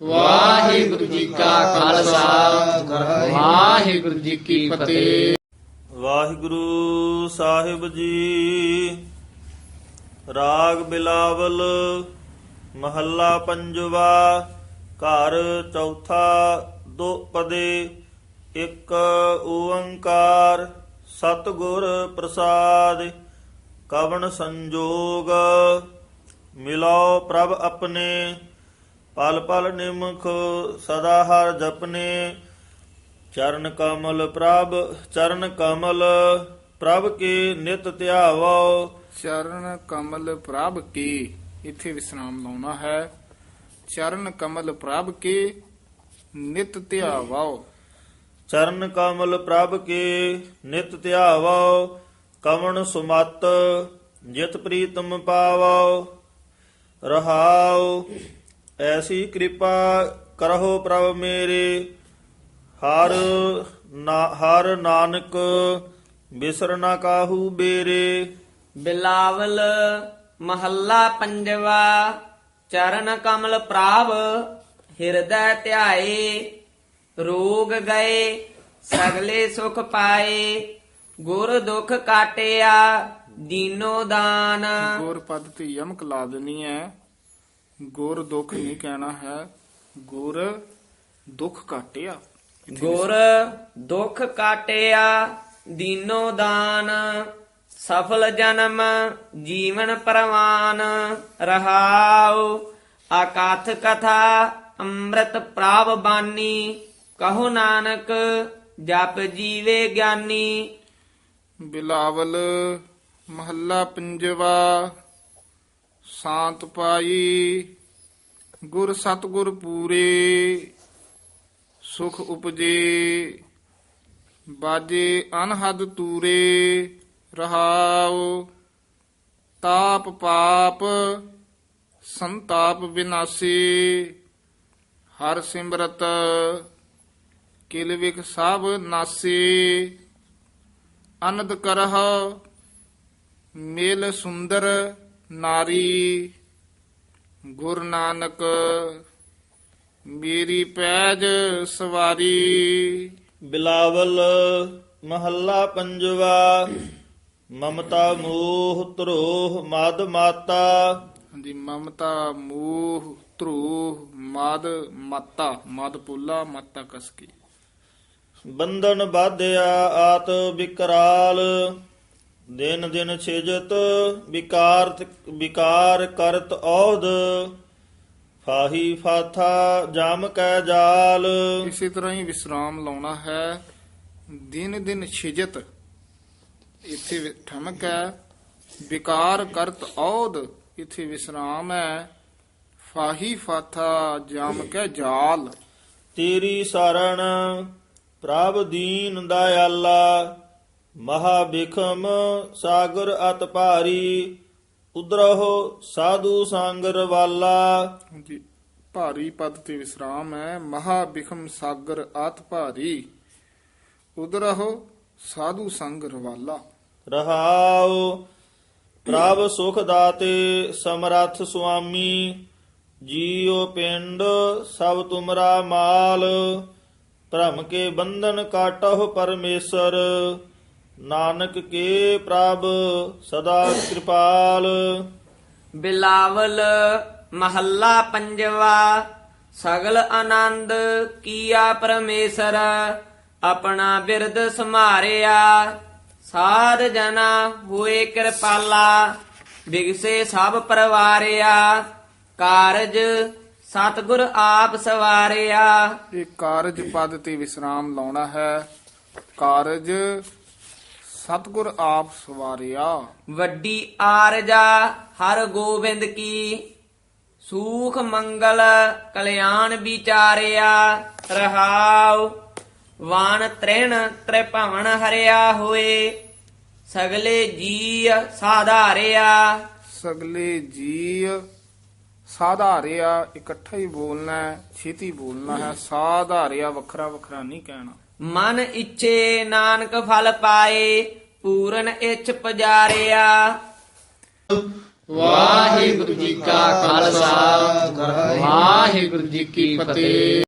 ਵਾਹਿਗੁਰੂ ਜੀ ਕਾ ਖਾਲਸਾ। ਵਾਹਿਗੁਰੂ ਜੀ ਕੀ ਫਤਿਹ। ਵਾਹਿਗੁਰੂ ਸਾਹਿਬ ਜੀ, ਰਾਗ ਬਿਲਾਵਲ, ਮਹੱਲਾ ਪੰਜਵਾ, ਘਰ ਚੌਥਾ, ਦੋ ਪਦੇ, ਇੱਕ ਓੰਕਾਰ, ਸਤਿਗੁਰ ਪ੍ਰਸਾਦ, ਕਵਣ ਸੰਜੋਗ ਮਿਲਾਓ ਪ੍ਰਭ ਆਪਣੇ ਪਲ ਪਲ ਨਿਮਖ ਸਦਾ ਹਰ ਜਪਨੇ। ਚਰਨ ਕਮਲ ਪ੍ਰਭ ਚਰਨ ਕਮਲ ਪ੍ਰਭ ਕੇ ਨਿਤ ਧਿਆਵੋ। ਚਰਨ ਕਮਲ ਪ੍ਰਭ ਕੀ ਇੱਥੇ ਵਿਸਰਾਮ ਲਾਉਣਾ ਹੈ। ਚਰਨ ਕਮਲ ਪ੍ਰਭ ਕੀ ਨਿਤ ਧਿਆਵਾਓ ਚਰਨ ਕਮਲ ਪ੍ਰਭ ਕੇ ਨਿਤ ਧਿਆਵੋ। ਕਵਣ ਸੁਮਤ ਜਿਤ ਪ੍ਰੀਤਮ ਪਾਵੋ। ਰਹਾਉ ਐਸੀ ਕਿਰਪਾ ਕਰਹੁ ਪ੍ਰਭ ਮੇਰੇ। ਹਰ ਨਾ ਹਰ ਨਾਨਕ ਬਿਸਰ ਨਾ ਕਾਹੂ ਬੇਰੇ। ਬਿਲਾਵਲ ਮਹੱਲਾ ਪੰਜਵਾ ਚਰਨ ਕਮਲ ਪ੍ਰਾਪ ਹਿਰਦੈ ਧਿਆਏ ਰੋਗ ਗਏ ਸਗਲੇ ਸੁਖ ਪਾਏ ਗੁਰ ਦੁਖ ਕਾਟਿਆ ਦੀਨੋ ਦਾਨ। ਗੁਰ ਪਦ ਤੇ ਯਮਕ ਲਾ ਦੇਣੀ ਹੈ ਗੁਰ ਦੁੱਖ ਨਹੀਂ ਕਹਿਣਾ ਹੈ ਗੁਰ ਦੁੱਖ ਕਾਟਿਆ ਗੁਰ ਦੁਖ ਕਾਟਿਆ ਦੀਨੋ ਦਾਨ ਸਫਲ ਜਨਮ ਜੀਵਨ ਪਰਵਾਨ ਰਹਾਉ ਆਕਾਥ ਕਥਾ ਅੰਮ੍ਰਿਤ ਪ੍ਰਾਪ ਬਾਨੀ ਕਹੋ ਨਾਨਕ ਜਪ ਜੀਵੇ ਗਿਆਨੀ। ਬਿਲਾਵਲ ਮਹੱਲਾ ਪੰਜਵਾ। ਸ਼ਾਂਤ ਪਾਈ, ਗੁਰ ਸਤਗੁਰ ਪੂਰੇ, ਸੁਖ ਉਪਜੇ, ਬਾਜੇ ਅਨਹਦ ਤੂਰੇ, ਰਹਾਉ, ਤਾਪ ਪਾਪ, ਸੰਤਾਪ ਵਿਨਾਸੀ, ਹਰ ਸਿਮਰਤ, ਕਿਲ ਵਿਖ ਸਭ ਨਾਸੀ, ਅਨੰਦ ਕਰਹ, ਮੇਲ ਸੁੰਦਰ ਨਾਰੀ ਗੁਰ ਨਾਨਕ ਮੇਰੀ ਪੈਜ ਸਵਾਰੀ। ਬਿਲਾਵਲ ਮਹੱਲਾ ਪੰਜਵਾ ਮਮਤਾ ਮੋਹ ਧਰੋਹ ਮਦ ਮਾਤਾ। ਹਾਂਜੀ ਮਮਤਾ ਮੋਹ ਧਰੋਹ ਮਦ ਮਾਤਾ ਮਦ ਪੁੱਲਾ ਮਾਤਾ ਕਸਕੀ। ਬੰਧਨ ਬਾਧਿਆ ਆਤ ਵਿਕਰਾਲ। ਦਿਨ ਦਿਨ ਛਿਜਤ ਵਿਕਾਰ ਵਿਕਾਰ ਕਰਤ ਔਧ ਫਾਹੀ ਫਾਥਾ ਜਮ ਕੈ ਜਾਲ। ਇਸੇ ਤਰ੍ਹਾਂ ਹੀ ਵਿਸਰਾਮ ਲਾਉਣਾ ਹੈ। ਦਿਨ ਦਿਨ ਛਿਜਤ ਇੱਥੇ ਠਮਕ ਹੈ। ਵਿਕਾਰ ਕਰਤ ਔਦ ਇੱਥੇ ਵਿਸਰਾਮ ਹੈ। ਫਾਹੀ ਫਾਥਾ ਜਮ ਕੈ ਜਾਲ। ਤੇਰੀ ਸਰਣ ਪ੍ਰਭ ਦੀਨ ਦਇਆਲਾ। ਮਹਾ ਬਿਖਮ ਸਾਗਰ ਅਤ ਭਾਰੀ ਉਦਰਹੁ ਸਾਧੂ ਸੰਗਰ ਵਾਲਾ। ਹਾਂਜੀ ਭਾਰੀ ਪਦ ਤੇ ਵਿਸਰਾਮ ਹੈ ਮਹਾ ਬਿਖਮ ਸਾਗਰ ਆਤ ਭਾਰੀ ਉਦਰਹੁ ਸਾਧੂ ਸੰਗ ਰਵਾਲਾ ਰਹਾਉ ਪ੍ਰਭ ਸੁਖ ਦਾਤੇ ਸਮਰੱਥ ਸੁਆਮੀ ਜੀਉ ਪਿੰਡ ਸਭ ਤੁਮਰਾ ਮਾਲ ਭ੍ਰਮ ਕੇ ਬੰਧਨ ਕਾਟਹੁ ਪਰਮੇਸ਼ਰ। ਨਾਨਕ ਕੇ ਪ੍ਰਭ ਸਦਾ ਕਿਰਪਾਲ। ਬਿਲਾਵਲ ਮਹੱਲਾ ਪੰਜਵਾ ਸਗਲ ਆਨੰਦ ਕੀਆ ਪਰਮੇਸ਼ਰ ਆਪਣਾ ਬਿਰਦ ਸਮਾਰਿਆ ਸਾਧ ਜਨਾ ਹੋਏ ਕਿਰਪਾਲਾ ਵਿਗਸੇ ਸਭ ਪਰਵਾਰਿਆ। ਕਾਰਜ ਸਤਿਗੁਰ ਆਪ ਸਵਾਰਿਆ। ਇਹ ਕਾਰਜ ਪਦ ਤੇ ਵਿਸਰਾਮ ਲਾਉਣਾ ਹੈ। ਕਾਰਜ ਸਤਗੁਰ ਆਪ ਸਵਾਰਿਆ। ਵੱਡੀ ਆਰਜਾ ਹਰ ਗੋਬਿੰਦ ਕੀ। ਸੂਖ ਮੰਗਲ ਕਲਿਆਣ ਵਿਚਾਰਿਆ ਰਹਾਉ ਵਾਣ ਤ੍ਰਿਣ ਤ੍ਰਿਭਵਨ ਹਰਿਆ ਹੋਏ। ਸਗਲੇ ਜੀ ਸਾਧਾਰਿਆ। ਸਗਲੇ ਜੀ ਸਾਧਾਰਿਆ ਇਕੱਠਾ ਹੀ ਬੋਲਣਾ ਹੈ ਛੇਤੀ ਬੋਲਣਾ ਹੈ ਸਾਧਾਰਿਆ ਵੱਖਰਾ ਵੱਖਰਾ ਨਹੀਂ ਕਹਿਣਾ। ਮਨ ਇੱਛੇ ਨਾਨਕ ਫਲ ਪਾਏ, ਪੂਰਨ ਇੱਛ ਪਜਾਰਿਆ। ਵਾਹਿਗੁਰੂ ਜੀ ਕਾ ਖਾਲਸਾ, ਵਾਹਿਗੁਰੂ ਜੀ ਕੀ ਫਤਿਹ।